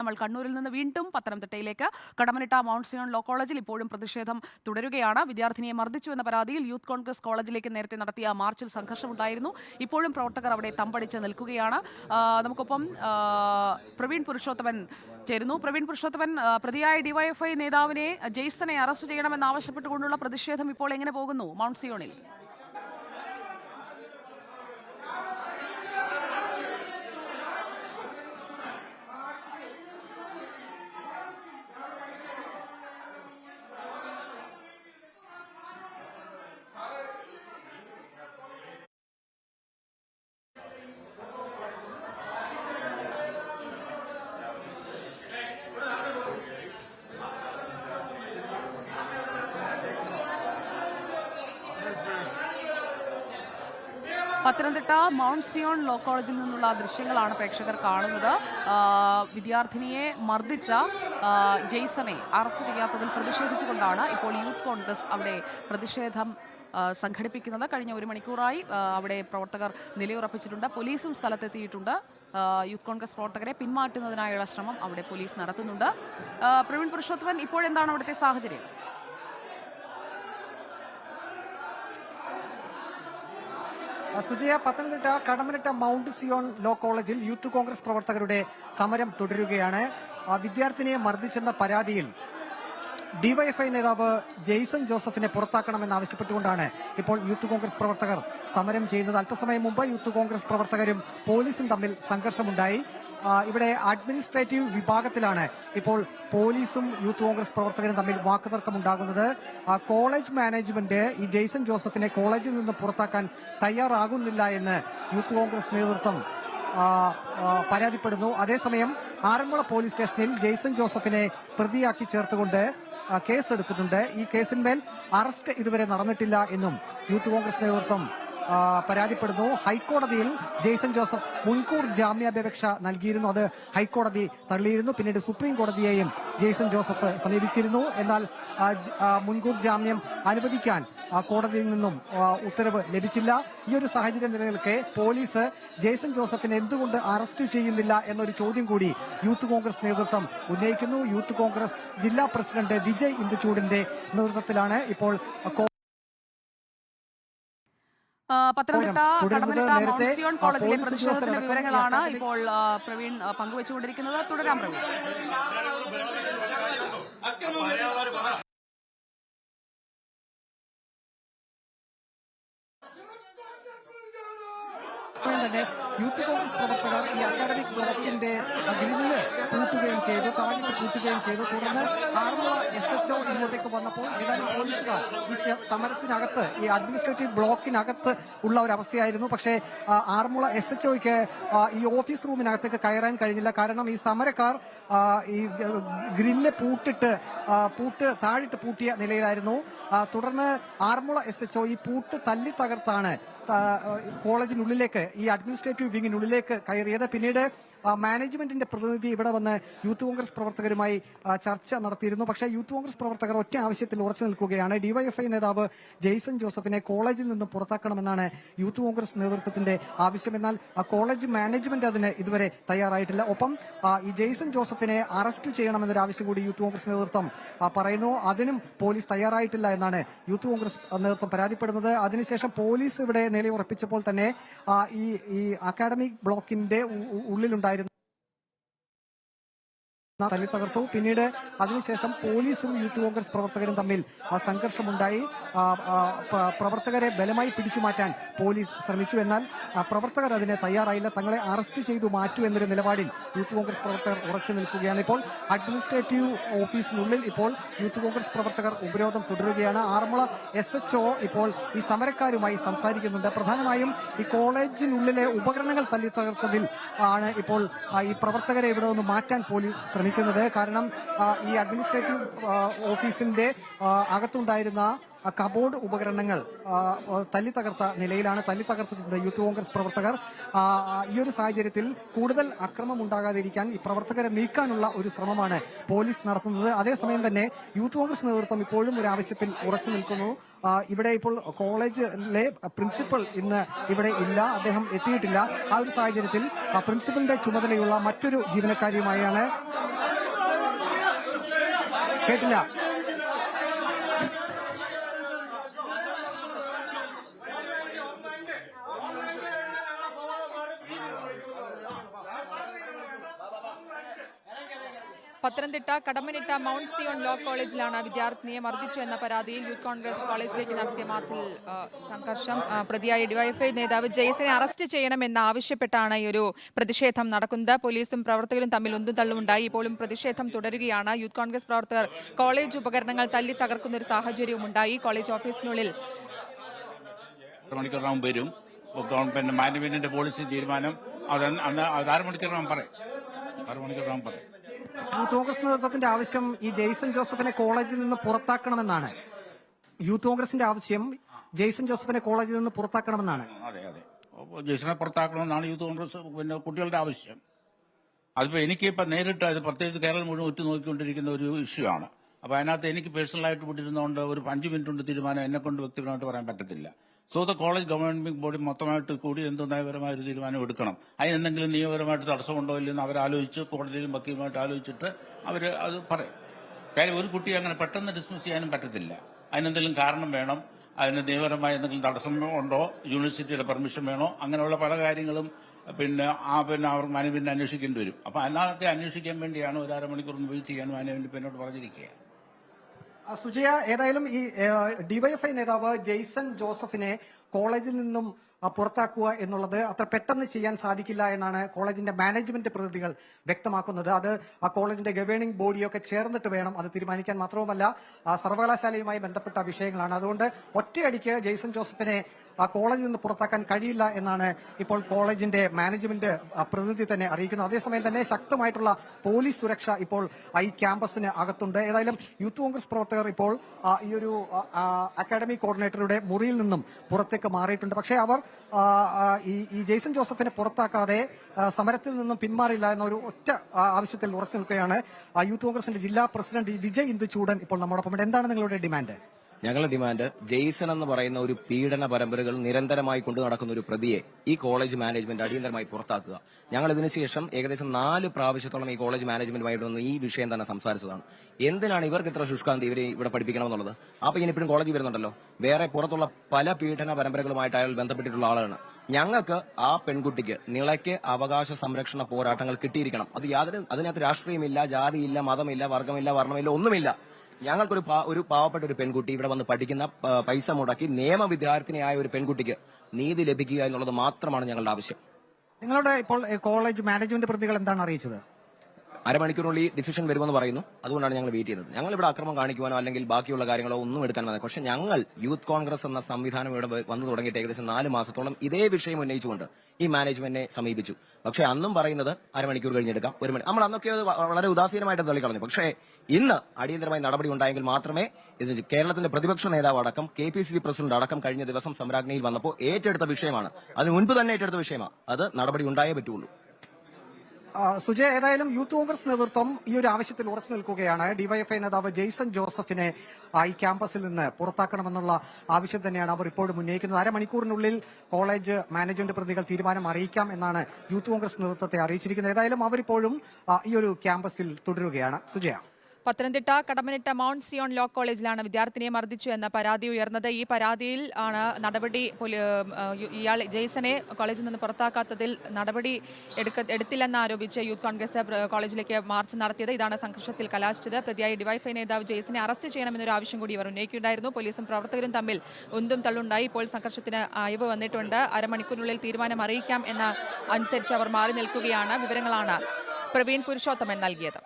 നമ്മൾ കണ്ണൂരിൽ നിന്ന് വീണ്ടും പത്തനംതിട്ടയിലേക്ക്. കടമനിട്ട മൗണ്ട് സിയോൺ ലോ കോളേജിൽ ഇപ്പോഴും പ്രതിഷേധം തുടരുകയാണ്. വിദ്യാർത്ഥിനിയെ മർദ്ദിച്ചു എന്ന പരാതിയിൽ യൂത്ത് കോൺഗ്രസ് കോളേജിലേക്ക് നേരത്തെ നടത്തിയ മാർച്ചിൽ സംഘർഷമുണ്ടായിരുന്നു. ഇപ്പോഴും പ്രവർത്തകർ അവിടെ തമ്പടിച്ച് നിൽക്കുകയാണ്. നമുക്കൊപ്പം പ്രവീൺ പുരുഷോത്തമൻ ചേരുന്നു. പ്രവീൺ പുരുഷോത്തമൻ പ്രതിയായ ഡിവൈഎഫ്ഐ നേതാവിനെ ജെയ്സനെ അറസ്റ്റ് ചെയ്യണമെന്നാവശ്യപ്പെട്ടുകൊണ്ടുള്ള പ്രതിഷേധം ഇപ്പോൾ എങ്ങനെ പോകുന്നു മൗണ്ട് സിയോണിൽ പത്തനംതിട്ട മൗണ്ട് സിയോൺ ലോ കോളേജിൽ നിന്നുള്ള ദൃശ്യങ്ങളാണ് പ്രേക്ഷകർ കാണുന്നത്. വിദ്യാർത്ഥിനിയെ മർദ്ദിച്ച ജെയ്സണെ അറസ്റ്റ് ചെയ്യാത്തതിൽ പ്രതിഷേധിച്ചുകൊണ്ടാണ് ഇപ്പോൾ യൂത്ത് കോൺഗ്രസ് അവിടെ പ്രതിഷേധം സംഘടിപ്പിക്കുന്നത്. കഴിഞ്ഞ ഒരു മണിക്കൂറായി അവിടെ പ്രവർത്തകർ നിലയുറപ്പിച്ചിട്ടുണ്ട്. പോലീസും സ്ഥലത്തെത്തിയിട്ടുണ്ട്. യൂത്ത് കോൺഗ്രസ് പ്രവർത്തകരെ പിന്മാറ്റുന്നതിനായുള്ള ശ്രമം അവിടെ പോലീസ് നടത്തുന്നുണ്ട്. പ്രവീൺ പുരുഷോത്തമൻ ഇപ്പോഴെന്താണ് അവിടുത്തെ സാഹചര്യം? Sujaya Pathanamthitta Kadammanitta mount Zion law കോളേജിൽ യൂത്ത് കോൺഗ്രസ് പ്രവർത്തകരുടെ സമരം തുടരുകയാണ്. വിദ്യാർത്ഥിനിയെ മർദ്ദിച്ചെന്ന പരാതിയിൽ ഡിവൈഎഫ്ഐ നേതാവ് ജെയ്സൺ ജോസഫിനെ പുറത്താക്കണമെന്ന് ആവശ്യപ്പെട്ടുകൊണ്ടാണ് ഇപ്പോൾ യൂത്ത് കോൺഗ്രസ് പ്രവർത്തകർ സമരം ചെയ്യുന്നത്. അല്പസമയം മുമ്പ് യൂത്ത് കോൺഗ്രസ് പ്രവർത്തകരും പോലീസും തമ്മിൽ സംഘർഷമുണ്ടായി. ഇവിടെ അഡ്മിനിസ്ട്രേറ്റീവ് വിഭാഗത്തിലാണ് ഇപ്പോൾ പോലീസും യൂത്ത് കോൺഗ്രസ് പ്രവർത്തകരും തമ്മിൽ വാക്കുതർക്കം ഉണ്ടാകുന്നത് കോളേജ് മാനേജ്മെന്റ് ഈ ജെയ്സൺ ജോസഫിനെ കോളേജിൽ നിന്ന് പുറത്താക്കാൻ തയ്യാറാകുന്നില്ല എന്ന് യൂത്ത് കോൺഗ്രസ് നേതൃത്വം പരാതിപ്പെടുന്നു. അതേസമയം ആറന്മുള പോലീസ് സ്റ്റേഷനിൽ ജെയ്സൺ ജോസഫിനെ പ്രതിയാക്കി ചേർത്തുകൊണ്ട് കേസെടുത്തിട്ടുണ്ട്. ഈ കേസിന്മേൽ അറസ്റ്റ് ഇതുവരെ നടന്നിട്ടില്ല എന്നും യൂത്ത് കോൺഗ്രസ് നേതൃത്വം പരാതിപ്പെടുന്നു. ഹൈക്കോടതിയിൽ ജെയ്സൺ ജോസഫ് മുൻകൂർ ജാമ്യാപേക്ഷ നൽകിയിരുന്നു. അത് ഹൈക്കോടതി തള്ളിയിരുന്നു. പിന്നീട് സുപ്രീം കോടതിയെയും ജെയ്സൺ ജോസഫ് സമീപിച്ചിരുന്നു. എന്നാൽ മുൻകൂർ ജാമ്യം അനുവദിക്കാൻ കോടതിയിൽ നിന്നും ഉത്തരവ് ലഭിച്ചില്ല. ഈ ഒരു സാഹചര്യം നിലനിൽക്കെ പോലീസ് ജെയ്സൺ ജോസഫിനെ എന്തുകൊണ്ട് അറസ്റ്റ് ചെയ്യുന്നില്ല എന്നൊരു ചോദ്യം കൂടി യൂത്ത് കോൺഗ്രസ് നേതൃത്വം ഉന്നയിക്കുന്നു. യൂത്ത് കോൺഗ്രസ് ജില്ലാ പ്രസിഡന്റ് വിജയ് ഇന്ദുചൂടിന്റെ നേതൃത്വത്തിലാണ് ഇപ്പോൾ പത്തനംതിട്ട കടമനിട്ട നേരത്തെ, മൗണ്ട് സിയോൺ ആ, കോളേജിലെ പ്രതിഷേധത്തിന്റെ വിവരങ്ങളാണ് ഇപ്പോൾ പ്രവീൺ പങ്കുവച്ചുകൊണ്ടിരിക്കുന്നത്. തുടരാം പ്രവീൺ. തന്നെ യൂത്ത് കോൺഗ്രസ് പ്രവർത്തകർ ഈ അക്കാഡമിക് ബ്ലോക്കിന്റെ ഗ്രില്ല് പൂട്ടുകയും ചെയ്തു താഴിട്ട് പൂട്ടുകയും ചെയ്തു. തുടർന്ന് ആറന്മുള എസ് എച്ച് ഒ ഇങ്ങോട്ടേക്ക് വന്നപ്പോൾ ഏതാനും പോലീസുകാർ ഈ സമരത്തിനകത്ത് ഈ അഡ്മിനിസ്ട്രേറ്റീവ് ബ്ലോക്കിനകത്ത് ഉള്ള ഒരു അവസ്ഥയായിരുന്നു. പക്ഷേ ആറന്മുള എസ് എച്ച് ഈ ഓഫീസ് റൂമിനകത്തേക്ക് കയറാൻ കഴിഞ്ഞില്ല. കാരണം ഈ സമരക്കാർ ഈ ഗ്രില്ല് പൂട്ടിട്ട് പൂട്ട് താഴിട്ട് പൂട്ടിയ നിലയിലായിരുന്നു. തുടർന്ന് ആറന്മുള എസ് എച്ച് ഒ ഈ പൂട്ട് തല്ലി തകർത്താണ് കോളേജിനുള്ളിലേക്ക് ഈ അഡ്മിനിസ്ട്രേറ്റീവ് വിങ്ങിനുള്ളിലേക്ക് കയറിയത്. പിന്നീട് മാനേജ്മെന്റിന്റെ പ്രതിനിധി ഇവിടെ വന്ന് യൂത്ത് കോൺഗ്രസ് പ്രവർത്തകരുമായി ചർച്ച നടത്തിയിരുന്നു. പക്ഷേ യൂത്ത് കോൺഗ്രസ് പ്രവർത്തകർ ഒറ്റ ആവശ്യത്തിൽ ഉറച്ചു നിൽക്കുകയാണ്. ഡിവൈഎഫ്ഐ നേതാവ് ജെയ്സൺ ജോസഫിനെ കോളേജിൽ നിന്ന് പുറത്താക്കണമെന്നാണ് യൂത്ത് കോൺഗ്രസ് നേതൃത്വത്തിന്റെ ആവശ്യം. എന്നാൽ കോളേജ് മാനേജ്മെന്റ് അതിന് ഇതുവരെ തയ്യാറായിട്ടില്ല. ഒപ്പം ഈ ജെയ്സൺ ജോസഫിനെ അറസ്റ്റ് ചെയ്യണമെന്നൊരു ആവശ്യം കൂടി യൂത്ത് കോൺഗ്രസ് നേതൃത്വം പറയുന്നു. അതിനും പോലീസ് തയ്യാറായിട്ടില്ല എന്നാണ് യൂത്ത് കോൺഗ്രസ് നേതൃത്വം പരാതിപ്പെടുന്നത്. അതിനുശേഷം പോലീസ് ഇവിടെ നിലയുറപ്പിച്ചപ്പോൾ തന്നെ ഈ ഈ അക്കാഡമിക് ബ്ലോക്കിന്റെ ഉള്ളിലുണ്ടായിരുന്ന തല്ലി തകർത്തു പിന്നീട് അതിനുശേഷം പോലീസും യൂത്ത് കോൺഗ്രസ് പ്രവർത്തകരും തമ്മിൽ സംഘർഷമുണ്ടായി. പ്രവർത്തകരെ ബലമായി പിടിച്ചു മാറ്റാൻ പോലീസ് ശ്രമിച്ചു. എന്നാൽ പ്രവർത്തകർ അതിനെ തയ്യാറായില്ല. തങ്ങളെ അറസ്റ്റ് ചെയ്തു മാറ്റൂ എന്നൊരു നിലപാടിൽ യൂത്ത് കോൺഗ്രസ് പ്രവർത്തകർ ഉറച്ചു നിൽക്കുകയാണ് ഇപ്പോൾ. അഡ്മിനിസ്ട്രേറ്റീവ് ഓഫീസിനുള്ളിൽ ഇപ്പോൾ യൂത്ത് കോൺഗ്രസ് പ്രവർത്തകർ ഉപരോധം തുടരുകയാണ്. ആറന്മുള എസ് എച്ച് ഇപ്പോൾ ഈ സമരക്കാരുമായി സംസാരിക്കുന്നുണ്ട്. പ്രധാനമായും ഈ കോളേജിനുള്ളിലെ ഉപകരണങ്ങൾ തല്ലി തകർത്തതിൽ ആണ് ഇപ്പോൾ ഈ പ്രവർത്തകരെ ഇവിടെ നിന്ന് മാറ്റാൻ പോലീസ് ശ്രമിക്കുന്നത്. കാരണം ഈ അഡ്മിനിസ്ട്രേറ്റീവ് ഓഫീസിന്റെ അകത്തുണ്ടായിരുന്ന കബോർഡ് ഉപകരണങ്ങൾ തല്ലി തകർത്ത നിലയിലാണ് തല്ലി തകർത്തിട്ടുണ്ട് യൂത്ത് കോൺഗ്രസ് പ്രവർത്തകർ. ഈ ഒരു സാഹചര്യത്തിൽ കൂടുതൽ അക്രമം ഉണ്ടാകാതിരിക്കാൻ ഈ പ്രവർത്തകരെ നീക്കാനുള്ള ഒരു ശ്രമമാണ് പോലീസ് നടത്തുന്നത്. അതേസമയം തന്നെ യൂത്ത് കോൺഗ്രസ് നേതൃത്വം ഇപ്പോഴും ഒരു ആവശ്യത്തിൽ ഉറച്ചു നിൽക്കുന്നു. ഇവിടെ ഇപ്പോൾ കോളേജിലെ പ്രിൻസിപ്പൽ ഇന്ന് ഇവിടെ ഇല്ല അദ്ദേഹം എത്തിയിട്ടില്ല. ആ ഒരു സാഹചര്യത്തിൽ പ്രിൻസിപ്പലിന്റെ ചുമതലയുള്ള മറ്റൊരു ജീവനക്കാരിയുമായാണ് കേട്ടില്ല. Pathanamthitta Kadammanitta mount Zion law കോളേജിലാണ് വിദ്യാർത്ഥിനിയെ മർദ്ദിച്ചു എന്ന പരാതിയിൽ യൂത്ത് കോൺഗ്രസ് കോളേജിലേക്ക് നടത്തിയ മാർച്ചിൽ സംഘർഷം. പ്രതിയായ ഡിവൈഎഫ്ഐ നേതാവ് ജെയ്സനെ അറസ്റ്റ് ചെയ്യണമെന്ന് ആവശ്യപ്പെട്ടാണ് ഈ ഒരു പ്രതിഷേധം നടക്കുന്നത്. പോലീസും പ്രവർത്തകരും തമ്മിൽ ഒന്നും തള്ളുമുണ്ടായി. ഇപ്പോഴും പ്രതിഷേധം തുടരുകയാണ്. യൂത്ത് കോൺഗ്രസ് പ്രവർത്തകർ കോളേജ് ഉപകരണങ്ങൾ തല്ലി തകർക്കുന്ന ഒരു സാഹചര്യവും ഉണ്ടായി. കോളേജ് ഓഫീസിനുള്ളിൽ മാനേജ്മെന്റിന്റെ പോളിസി തീരുമാനം. അത് അന്ന് അത് ആറ് മണിക്കൂർ പറയും. ആറ് പറയും. യൂത്ത് കോൺഗ്രസ് നേതൃത്വത്തിന്റെ ആവശ്യം ഈ ജെയ്സൺ ജോസഫിനെ കോളേജിൽ നിന്ന് പുറത്താക്കണമെന്നാണ്. യൂത്ത് കോൺഗ്രസിന്റെ ആവശ്യം ജെയ്സൺ ജോസഫിനെ കോളേജിൽ നിന്ന് പുറത്താക്കണമെന്നാണ്. അതെ അതെ. പുറത്താക്കണമെന്നാണ് യൂത്ത് കോൺഗ്രസ് പിന്നെ കുട്ടികളുടെ ആവശ്യം. അതിപ്പോൾ ഇപ്പൊ നേരിട്ട് അത് പ്രത്യേകിച്ച് കേരളം മുഴുവൻ ഉറ്റു നോക്കിക്കൊണ്ടിരിക്കുന്ന ഒരു ഇഷ്യൂ ആണ്. അപ്പോൾ അതിനകത്ത് എനിക്ക് പേഴ്സണലായിട്ട് വിട്ടിരുന്നതുകൊണ്ട് ഒരു അഞ്ച് മിനിറ്റ് കൊണ്ട് തീരുമാനം എന്നെ കൊണ്ട് വ്യക്തിപരമായിട്ട് പറയാൻ പറ്റത്തില്ല. So the college government body മൊത്തമായിട്ട് കൂടി എന്ത് നയപരമായ ഒരു തീരുമാനം എടുക്കണം. അതിനെന്തെങ്കിലും നിയമപരമായിട്ട് തടസ്സമുണ്ടോ ഇല്ലെന്ന് അവരാലോചിച്ച് കോടതിയിലും വക്കീലുമായിട്ട് ആലോചിച്ചിട്ട് അവർ അത് പറയും. കാര്യം ഒരു കുട്ടിയെ അങ്ങനെ പെട്ടെന്ന് ഡിസ്മിസ് ചെയ്യാനും പറ്റത്തില്ല. അതിനെന്തെങ്കിലും കാരണം വേണം അതിന് നിയമപരമായ എന്തെങ്കിലും തടസ്സം ഉണ്ടോ യൂണിവേഴ്സിറ്റിയുടെ പെർമിഷൻ വേണോ അങ്ങനെയുള്ള പല കാര്യങ്ങളും പിന്നെ ആ പിന്നെ അവർ മാനേജ്മെന്റ് അന്വേഷിക്കേണ്ടി വരും. അപ്പൊ അതിനകത്തെ അന്വേഷിക്കാൻ വേണ്ടിയാണ് ഒരു അരമണിക്കൂർ വെയിറ്റ് ചെയ്യാൻ മാനേജ്മെന്റ് പിന്നോട്ട് പറഞ്ഞിരിക്കുക സുജയ ഏതായാലും ഈ ഡിവൈഎഫ്ഐ നേതാവ് ജെയ്സൺ ജോസഫിനെ കോളേജിൽ നിന്നും പുറത്താക്കുക എന്നുള്ളത് അത്ര പെട്ടെന്ന് ചെയ്യാൻ സാധിക്കില്ല എന്നാണ് കോളേജിന്റെ മാനേജ്മെന്റ് പ്രതിനിധികൾ വ്യക്തമാക്കുന്നത്. അത് ആ കോളേജിന്റെ ഗവേണിംഗ് ബോഡിയൊക്കെ ചേർന്നിട്ട് വേണം അത് തീരുമാനിക്കാൻ മാത്രവുമല്ല സർവകലാശാലയുമായി ബന്ധപ്പെട്ട വിഷയങ്ങളാണ്. അതുകൊണ്ട് ഒറ്റയടിക്ക് ജെയ്സൺ ജോസഫിനെ ആ കോളേജിൽ നിന്ന് പുറത്താക്കാൻ കഴിയില്ല എന്നാണ് ഇപ്പോൾ കോളേജിന്റെ മാനേജ്മെന്റ് പ്രതിനിധി തന്നെ അറിയിക്കുന്നത്. അതേസമയം തന്നെ ശക്തമായിട്ടുള്ള പോലീസ് സുരക്ഷ ഇപ്പോൾ ഈ ക്യാമ്പസിന് അകത്തുണ്ട്. ഏതായാലും യൂത്ത് കോൺഗ്രസ് പ്രവർത്തകർ ഇപ്പോൾ ഈ ഒരു അക്കാഡമി കോർഡിനേറ്ററുടെ മുറിയിൽ നിന്നും പുറത്തേക്ക് മാറിയിട്ടുണ്ട്. പക്ഷേ അവർ ഈ ജെയ്സൺ ജോസഫിനെ പുറത്താക്കാതെ സമരത്തിൽ നിന്നും പിന്മാറില്ല എന്നൊരു ഒറ്റ ആവശ്യത്തിൽ ഉറച്ചു നിൽക്കുകയാണ് യൂത്ത് കോൺഗ്രസിന്റെ ജില്ലാ പ്രസിഡന്റ് വിജയ് ഇന്ദു ചൂടൻ ഇപ്പോൾ നമ്മോടൊപ്പം. എന്താണ് നിങ്ങളുടെ ഡിമാൻഡ് ഞങ്ങളുടെ ഡിമാൻഡ് ജെയ്സൺ എന്ന് പറയുന്ന ഒരു പീഡന പരമ്പരകൾ നിരന്തരമായി കൊണ്ടു നടക്കുന്ന ഒരു പ്രതിയെ ഈ കോളേജ് മാനേജ്മെന്റ് അടിയന്തരമായി പുറത്താക്കുക. ഞങ്ങൾ ഇതിനുശേഷം ഏകദേശം നാല് പ്രാവശ്യത്തോളം ഈ കോളേജ് മാനേജ്മെന്റുമായിട്ട് വന്ന് ഈ വിഷയം തന്നെ സംസാരിച്ചതാണ്. എന്തിനാണ് ഇവർക്ക് ഇത്ര ശുഷ്കാന്തി ഇവരെ ഇവിടെ പഠിപ്പിക്കണമെന്നുള്ളത്? അപ്പൊ ഇനി ഇപ്പോഴും കോളേജ് വരുന്നുണ്ടല്ലോ. വേറെ പുറത്തുള്ള പല പീഡന പരമ്പരകളുമായിട്ട് അയാൾ ബന്ധപ്പെട്ടിട്ടുള്ള ആളാണ്. ഞങ്ങൾക്ക് ആ പെൺകുട്ടിക്ക് നിളയ്ക്ക് അവകാശ സംരക്ഷണ പോരാട്ടങ്ങൾ കിട്ടിയിരിക്കണം. അത് യാതൊരു അതിനകത്ത് രാഷ്ട്രീയമില്ല ജാതിയില്ല മതമില്ല വർഗമില്ല വർണമില്ല ഒന്നുമില്ല. ഞങ്ങൾക്കൊരു ഒരു പാവപ്പെട്ട ഒരു പെൺകുട്ടി ഇവിടെ വന്ന് പഠിക്കുന്ന പൈസ മുടക്കി നിയമ വിദ്യാർത്ഥിനിയായ ഒരു പെൺകുട്ടിക്ക് നീതി ലഭിക്കുക എന്നുള്ളത് മാത്രമാണ് ഞങ്ങളുടെ ആവശ്യം. നിങ്ങളുടെ ഇപ്പോൾ കോളേജ് മാനേജ്മെന്റ് പ്രതികൾ എന്താണ് അറിയിച്ചത്? അരമണിക്കൂറിനുള്ളിൽ ഡിസിഷൻ വരുമെന്ന് പറയുന്നു. അതുകൊണ്ടാണ് ഞങ്ങൾ വെയിറ്റ് ചെയ്യുന്നത്. ഞങ്ങൾ ഇവിടെ അക്രമം കാണിക്കുവാനോ അല്ലെങ്കിൽ ബാക്കിയുള്ള കാര്യങ്ങളോ ഒന്നും എടുക്കാൻ വന്നത്. പക്ഷെ ഞങ്ങൾ യൂത്ത് കോൺഗ്രസ് എന്ന സംവിധാനം ഇവിടെ വന്നു തുടങ്ങിയിട്ട് ഏകദേശം നാല് മാസത്തോളം ഇതേ വിഷയം ഉന്നയിച്ചുകൊണ്ട് ഈ മാനേജ്മെന്റിനെ സമീപിച്ചു. പക്ഷെ അന്നും പറയുന്നത് അരമണിക്കൂർ കഴിഞ്ഞെടുക്കാം. ഒരു മണി നമ്മൾ അന്നൊക്കെ വളരെ ഉദാസീനമായിട്ട് തള്ളിക്കളഞ്ഞു. പക്ഷേ ഇന്ന് അടിയന്തരമായി നടപടി ഉണ്ടായെങ്കിൽ മാത്രമേ ഇത് കേരളത്തിന്റെ പ്രതിപക്ഷ നേതാവ് അടക്കം K P C C president അടക്കം കഴിഞ്ഞ ദിവസം സമരാജ്ഞയിൽ വന്നപ്പോൾ ഏറ്റെടുത്ത വിഷയമാണ്. അതിന് മുൻപ് തന്നെ ഏറ്റെടുത്ത വിഷയമാണ് അത് നടപടി ഉണ്ടായേ പറ്റുള്ളൂ. സുജയ് ഏതായാലും യൂത്ത് കോൺഗ്രസ് നേതൃത്വം ഈ ഒരു ആവശ്യത്തിൽ ഉറച്ചു നിൽക്കുകയാണ്. ഡിവൈഎഫ്ഐ നേതാവ് ജെയ്സൺ ജോസഫിനെ ഈ ക്യാമ്പസിൽ നിന്ന് പുറത്താക്കണമെന്നുള്ള ആവശ്യം തന്നെയാണ് അവർ ഇപ്പോഴും ഉന്നയിക്കുന്നത്. അരമണിക്കൂറിനുള്ളിൽ കോളേജ് മാനേജ്മെന്റ് പ്രതികൾ തീരുമാനം അറിയിക്കാം എന്നാണ് യൂത്ത് കോൺഗ്രസ് നേതൃത്വത്തെ അറിയിച്ചിരിക്കുന്നത്. ഏതായാലും അവരിപ്പോഴും ഈ ഒരു ക്യാമ്പസിൽ തുടരുകയാണ്. Sujaya. Pathanamthitta Kadammanitta mount Zion law കോളേജിലാണ് വിദ്യാർത്ഥിനിയെ മർദ്ദിച്ചു എന്ന പരാതി ഉയർന്നത്. ഈ പരാതിയിൽ ആണ് നടപടി ഇയാൾ ജെയ്സനെ കോളേജിൽ നിന്ന് പുറത്താക്കാത്തതിൽ നടപടി എടുക്ക എടുത്തില്ലെന്ന് ആരോപിച്ച് യൂത്ത് കോൺഗ്രസ് കോളേജിലേക്ക് മാർച്ച് നടത്തിയത്. ഇതാണ് സംഘർഷത്തിൽ കലാശിച്ചത്. പ്രതിയായി ഡിവൈഫൈ നേതാവ് ജെയ്സനെ അറസ്റ്റ് ചെയ്യണമെന്നൊരു ആവശ്യം കൂടി ഇവർ ഉന്നയിക്കുകയുണ്ടായിരുന്നു. പോലീസും പ്രവർത്തകരും തമ്മിൽ ഉന്തും തള്ളുണ്ടായി. ഇപ്പോൾ സംഘർഷത്തിന് അയവ് വന്നിട്ടുണ്ട്. അരമണിക്കൂറിനുള്ളിൽ തീരുമാനം അറിയിക്കാം എന്ന അനുസരിച്ച് അവർ മാറി നിൽക്കുകയാണ്. വിവരങ്ങളാണ് പ്രവീൺ പുരുഷോത്തമൻ നൽകിയത്.